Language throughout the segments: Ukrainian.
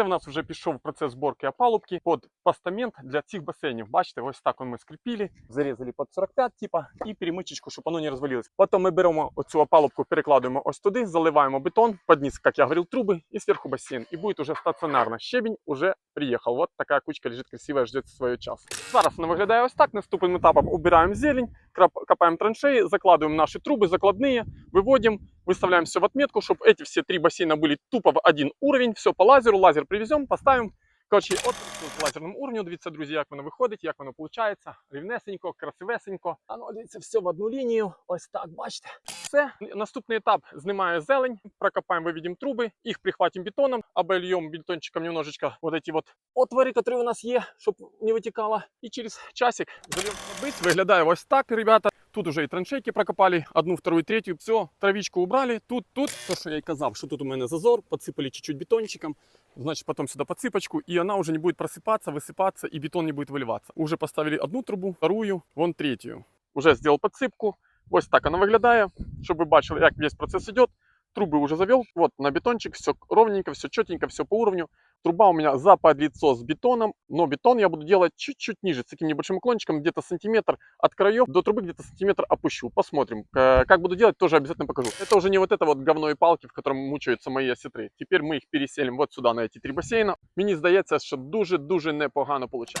Це в нас вже пішов процес зборки опалубки під постамент для цих басейнів. Бачите, ось так ми скріпили, зарізали під 45, типа, і перемичечку, щоб воно не розвалилось. Потім ми беремо оцю опалубку, перекладуємо ось туди, заливаємо бетон, під низ, як я говорив, труби, і зверху басейн. І буде уже стаціонарно. Щебінь уже приїхав. Вот така кучка лежить красива, ждет свого часу. Зараз вона виглядає ось так. Наступним етапом убираємо зелень, копаем траншеи, закладываем наши трубы закладные, выводим, выставляем все в отметку, чтобы эти все три бассейна были тупо в один уровень, все по лазеру, лазер привезем, поставим. Коротше, от тут лазерному уровню, дивіться, друзі, як воно виходить, як воно виходить. Рівнесенько, красивесенько. А ну, дивіться, все в одну лінію. Ось так, бачите. Все. Наступний етап знімає зелень, прокопаем, выведем трубы, их прихватим бетоном, обольем бетончиком немножечко вот эти вот отвори, які у нас є, щоб не витікало. І через часик зальем бить. Виглядає ось так, ребята. Тут уже і траншейки прокопали, одну, вторую, третью. Все, травичку убрали. Тут, тут, то, що я і казав, що тут у мене зазор, подсыпали чуть-чуть бетончиком. Значит, потом сюда подсыпочку, и она уже не будет просыпаться, высыпаться, и бетон не будет выливаться. Уже поставили одну трубу, вторую, вон третью. Уже сделал подсыпку. Ось так она виглядає, щоб ви бачили, як весь процесс идет. Трубы уже завел. Вот на бетончик, все ровненько, все четенько, все по уровню. Труба у меня за под лицо с бетоном, но бетон я буду делать чуть-чуть ниже, с таким небольшим уклончиком, где-то сантиметр от краев до трубы, где-то сантиметр опущу. Посмотрим. Как буду делать, тоже обязательно покажу. Это уже не вот это вот говно и палки, в котором мучаются мои осетры. Теперь мы их переселим вот сюда, на эти три бассейна. Мені здається, що дуже-дуже непогано виходить.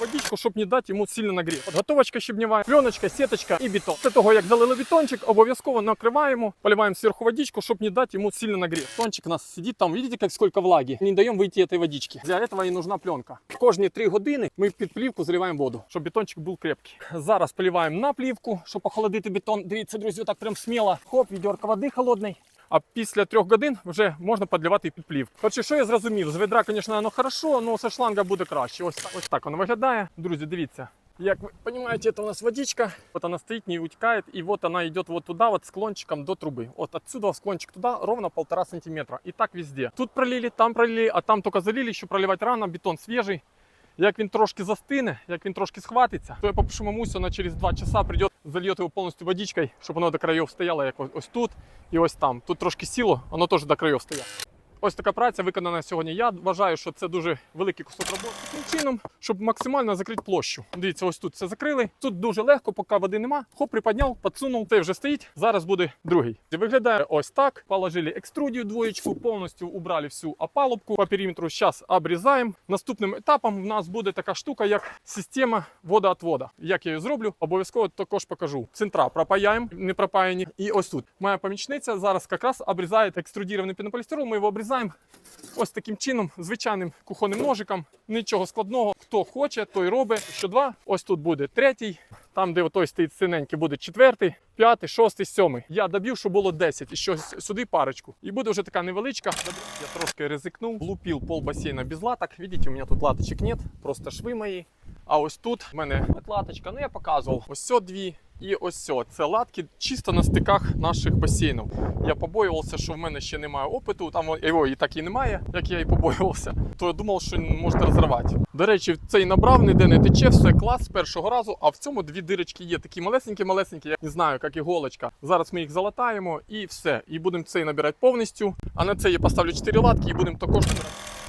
Водичку, щоб не дати йому сильно нагрів. Подготовочка щебнева, пленочка, сіточка і бетон. Після того, як залили бетончик, обов'язково накриваємо, поливаємо зверху водичку, щоб не дати йому сильно нагрів. Бетончик у нас сидить там, видите, як скільки влаги. Не даємо вийти цієї водички. Для цього і нужна пленка. Кожні 3 години ми під плівку заливаємо воду, щоб бетончик був крепкий. Зараз поливаємо на плівку, щоб охолодити бетон. Дивіться, друзі, так прям сміло. Хоп, відерка води холодної. А після трьох годин вже можна підливати і під плівку. Що я зрозумів, з ведра, звісно, воно хорошо, але з шланга буде краще. Ось ось так воно виглядає. Друзі, дивіться. Як ви розумієте, це у нас водичка. Вот она стоит, не утекает, и вот она идет вот туда, вот склончиком до трубы. Вот отсюда склончик туда ровно полтора сантиметра. И так везде. Тут пролили, там пролили, а там только залили, еще проливать рано, бетон свежий. Як він трошки застине, як він трошки схватиться, то я попрошу мамусю, вона через 2 часа прийде, зальє його повністю водичкою, щоб воно до країв стояло, як ось- тут і ось там. Тут трошки сіло, воно теж до країв стояло. Ось така праця виконана сьогодні. Я вважаю, що це дуже великий кусок роботи. Таким чином, щоб максимально закрити площу. Дивіться, ось тут все закрили. Тут дуже легко, поки води нема. Хоп, приподняв, підсунув, той вже стоїть. Зараз буде другий. Виглядає ось так. Положили екструдію двоєчку, повністю убрали всю опалубку по периметру. Зараз обрізаємо. Наступним етапом в нас буде така штука, як система водоотвода. Як я її зроблю, обов'язково також покажу. Центра пропаяємо, не пропаяні. І ось тут. Моя помічниця зараз якраз обрізає екструдірований пінополістирол. Ми його обрізаємо ось таким чином, звичайним кухонним ножиком. Нічого складного. Хто хоче, той робить. Що два. Ось тут буде третій. Там, де той стоїть синенький, буде четвертий, п'ятий, шостий, сьомий. Я доб'ю, щоб було 10. І що сюди парочку. І буде вже така невеличка. Я трошки ризикнув. Влупив пол басейна без латок. Видите, у мене тут латочек нет, просто шви мої. А ось тут в мене латочка, ну я показував. Ось дві. І ось. Це латки чисто на стиках наших басейнів. Я побоювався, що в мене ще немає опиту, там його і так і немає, як я і побоювався. То я думав, що можна розривати. До речі, цей набрав, ніде не тече, все клас з першого разу, а в цьому дві дирочки є. Такі малесенькі-малесенькі, я не знаю, як іголочка. Зараз ми їх залатаємо і все. І будемо цей набирати повністю. А на це я поставлю 4 латки і будемо також набирати.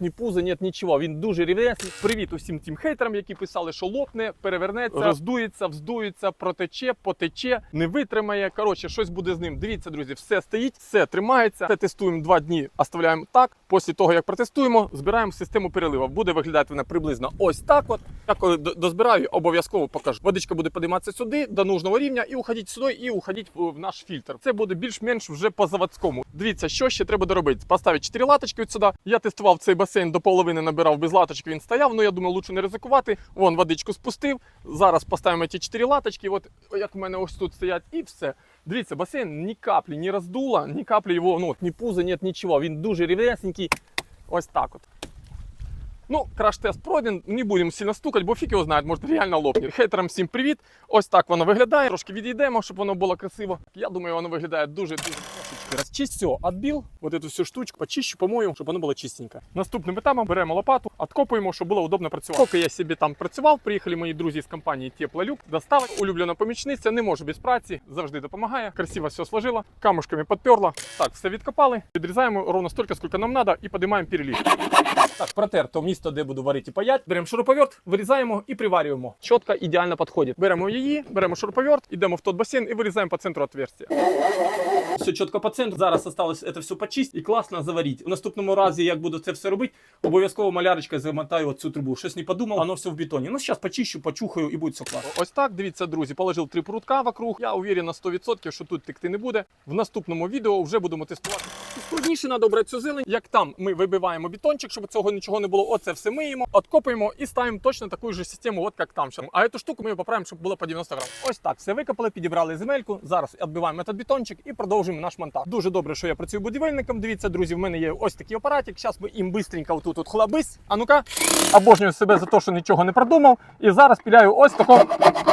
Ні пуза, ні нічого. Він дуже рівнесний. Привіт усім тим хейтерам, які писали, що лопне, перевернеться, роздується, вздується, протече, потече, не витримає. Коротше, щось буде з ним. Дивіться, друзі, все стоїть, все тримається. Це тестуємо два дні, оставляємо так. Після того, як протестуємо, збираємо систему переливу. Буде виглядати вона приблизно ось так. От я коли дозбираю, обов'язково покажу. Водичка буде підійматися сюди до нужного рівня і уходить сюди, і уходить в в наш фільтр. Це буде більш-менш вже по заводському. Дивіться, що ще треба доробити. Поставити 4 латочки от сюди. Я тестував цей басейн до половини, набирав без латочки. Він стояв. Ну я думаю, лучше не ризикувати. Вон водичку спустив. Зараз поставимо ті 4 латочки. От як в мене ось тут стоять, і все. Дивіться, басейн ні каплі ні роздула, ні каплі його, ну от, ні пуза, ні нічого. Він дуже рівнесенький. Ось так от. Ну, краш-тест пройден, не будемо сильно стукати, бо фіг його знає, може реально лопне. Хейтерам всім привіт. Ось так воно виглядає. Трошки відійдемо, щоб воно було красиво. Я думаю, воно виглядає дуже дуже Розчисть все, отбил вот эту всю штучку, почищу, помою, щоб воно було чистенько. Наступним етапом беремо лопату, откопуємо, щоб було удобно працювати. Поки я собі там працював, приїхали мої друзі з компанії Теплолюк, достали. Улюблена помічниця, не може без праці, завжди допомагає. Красиво все сложила, камушками підперла. Так, все відкопали, відрізаємо ровно стільки, скільки нам треба, і підіймаємо переліз. Так, протерто місто, де буду варити паять. Беремо шуруповерт, вирізаємо і приварюємо. Чітко, ідеально підходить. Беремо її, беремо шуруповерт, йдемо в тот басейн і вирізаємо по центру отверстия. Все чітко по центру. Зараз осталось це все почистити і класно заварити. У наступному разі, як буду це все робити, обов'язково малярочкою замотаю цю трубу. Щось не подумав, воно все в бетоні. Ну, зараз почищу, почухаю і буде все класно. Ось так, дивіться, друзі, положив три прутка вокруг. Я уверен на 100%, що тут текти не буде. В наступному відео вже будемо тестувати. Складніше треба брати цю зелень. Як там ми вибиваємо бетончик, щоб цього нічого не було. Оце все миємо, откопуємо і ставимо точно таку ж систему, от як там. А цю штуку ми поправимо, щоб було по 90 грам. Ось так, все викопали, підібрали земельку. Зараз відбиваємо этот бетончик і продовжуємо наш монтаж. Дуже добре, що я працюю будівельником. Дивіться, друзі, в мене є ось такий апаратик. Зараз ми їм бистренько отут от хлабись. А ну-ка, обожнюю себе за те, що нічого не продумав. І зараз піляю ось в такому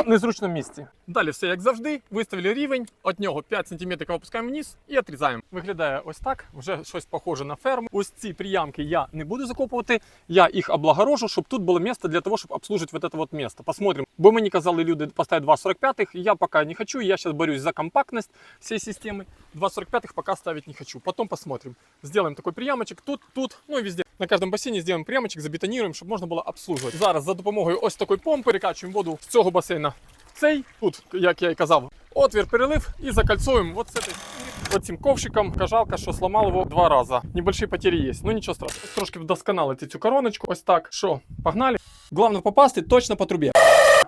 незручному місці. Далі все як завжди. Виставили рівень, від нього 5 см опускаємо вниз і отрізаємо. Виглядає ось так. Вже щось похоже на ферму. Ось ці приямки я не буду закопувати. Я їх облагорожу, щоб тут було місце для того, щоб обслужити вот это вот місце. Посмотрим. Бо мені казали люди поставити 2,45. Я поки не хочу. Я зараз борюсь за компактність всей системи. 2,45 пока ставить не хочу. Потом посмотрим. Сделаем такой приямочек тут, тут, ну и везде. На каждом бассейне сделаем приямочек, забетонируем, щоб можна було обслужувати. Зараз за допомогою ось такої помпи перекачуємо воду з цього басейна в цей. Тут, як я і казав, отвір перелив і закольцуємо вот з этой вот цим ковшиком. Кажалка, що сломав його два рази. Небольшие потери є. Ну нічого страшного. Трошки вдосконалити цю короночку. Ось так. Що, погнали? Головне попасти точно по трубі.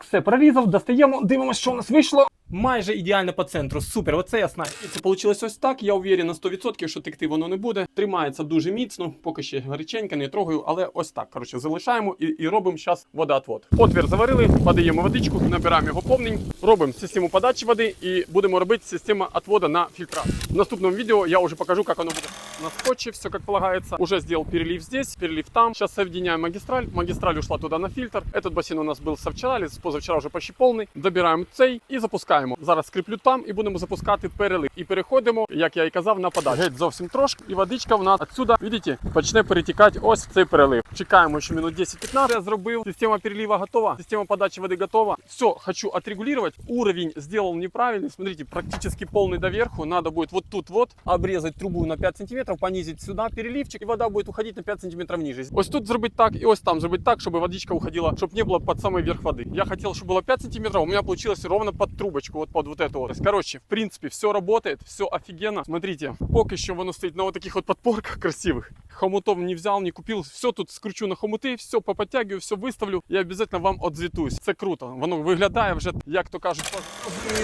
Все, прорізав, достаємо, дивимося, що у нас вийшло. Майже ідеально по центру. Супер, оце я знаю. І це вийшло ось так. Я уверен на 100%, що текти воно не буде. Тримається дуже міцно, поки ще гаряченько, не трогаю, але ось так. Коротше, залишаємо і, і робимо зараз водоотвод. Отвір заварили, подаємо водичку, набираємо його повнень, робимо систему подачі води і будемо робити систему отвода на фільтрат. В наступному відео я вже покажу, як воно буде на скотче, все как полагается. Уже сделал перелив здесь, перелив там. Сейчас соединяем магистраль. Магистраль ушла туда на фильтр. Этот бассейн у нас был со вчера, позавчора вже почти повний. Добираємо цей і запускаємо. Зараз скріплю там і будемо запускати перелив. І переходимо, як я і казав, на подачу. Геть зовсім трошки. І водичка в нас отсюда, видите, почне перетікати ось в цей перелив. Чекаємо ще минут 10-15. Я зробив. Система перелива готова. Система подачи воды готова. Все, хочу отрегулировать. Уровень сделал неправильный. Смотрите, практически полный доверху. Надо будет вот тут вот обрезать трубу на 5 сантиметров, понизить сюда переливчик, и вода будет уходить на 5 сантиметров ниже. Ось тут зробить так, и ось там зробить так, чтобы водичка уходила, чтобы не было под самый верх воды. Я хотел, чтобы было 5 сантиметров, у меня получилось ровно под трубочку, вот под вот эту вот. То есть, короче, в принципе, все работает, все офигенно. Смотрите, поки що воно стоит на вот таких вот подпорках красивых. Хомутов не взял, не купил. Все тут скручу на хомути, все поподтягиваю, все виставлю. Я обязательно вам отзвітуюсь. Це круто. Воно виглядає вже, як то кажуть,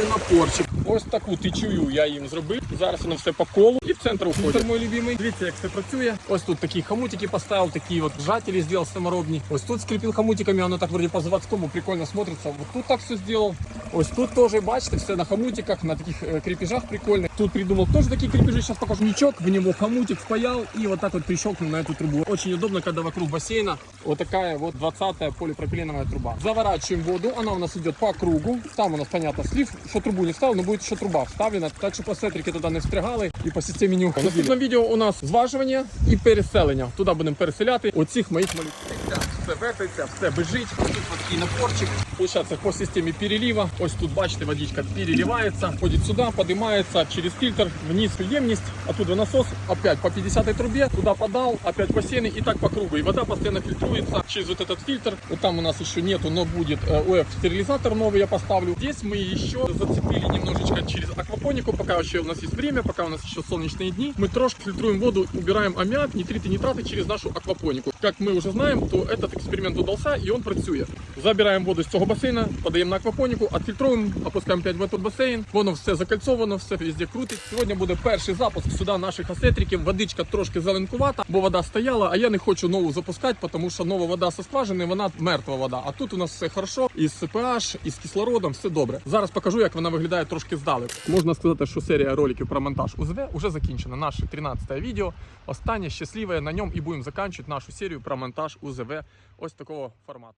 напорчик. Ось таку тичую я їм зробив. Зараз воно все по колу і в центр уходить. Мій любимий. Дивіться, як це працює. Ось тут такі хомутики поставив, такі от жателі зробив саморобні. Ось тут скріпив хомутиками, воно так вроде по заводському прикольно смотрится. Вот тут так все сделал. Ось тут теж, Бачите, все на хомутиках, на таких э, крепежах прикольно. Тут придумал тоже такие крепежи, сейчас покажу. Ничок, в него хомутик впаял и вот так вот прищелкнул на эту трубу. Очень удобно, когда вокруг бассейна вот такая вот 20-я полипропиленовая труба. Заворачиваем воду, она у нас идет по кругу. Там у нас, понятно, слив, что трубу не вставил, но будет еще труба вставлена. Так що посетрики туди не встрягали і по системі не уходили. В наступному відео у нас зважування і переселення. Туди будемо переселяти оцих моїх малюків. Все вертається, все бежить. Тут вот такий напорчик. Получается по системі перелива. Ось тут, бачите, водичка переливается, ходит сюда, поднимается через фильтр, вниз в ємність, оттуда насос, опять по 50 трубе, туда подал, опять бассейны и так по кругу. И вода постоянно фильтруется через вот этот фильтр. Вот там у нас еще нету, но будет э, ОФ стерилизатор новый я поставлю. Здесь мы еще зацепили немножечко через аквапонику, пока еще у нас есть время, пока у нас еще солнечные дни. Мы трошки фильтруем воду, убираем аммиак, нитриты, нитраты через нашу аквапонику. Как мы уже знаем, то этот эксперимент удался и он працює. Забираємо воду з цього басейна, подаємо на аквапоніку, відфільтровуємо, опускаємо 5 в этот басейн. Воно все закальцовано, все везде крутить. Сьогодні буде перший запуск сюди наших асетриків. Водичка трошки зеленкувата, бо вода стояла, а я не хочу нову запускати, тому що нова вода зі скважини, вона мертва вода. А тут у нас все хорошо, із pH, із кислородом, все добре. Зараз покажу, як вона виглядає трошки здалек. Можна сказати, що серія роликів про монтаж УЗВ вже закінчена. Наше 13 відео. Останнє щасливе на ньому і будемо закінчувати нашу серію про монтаж УЗВ ось такого формату.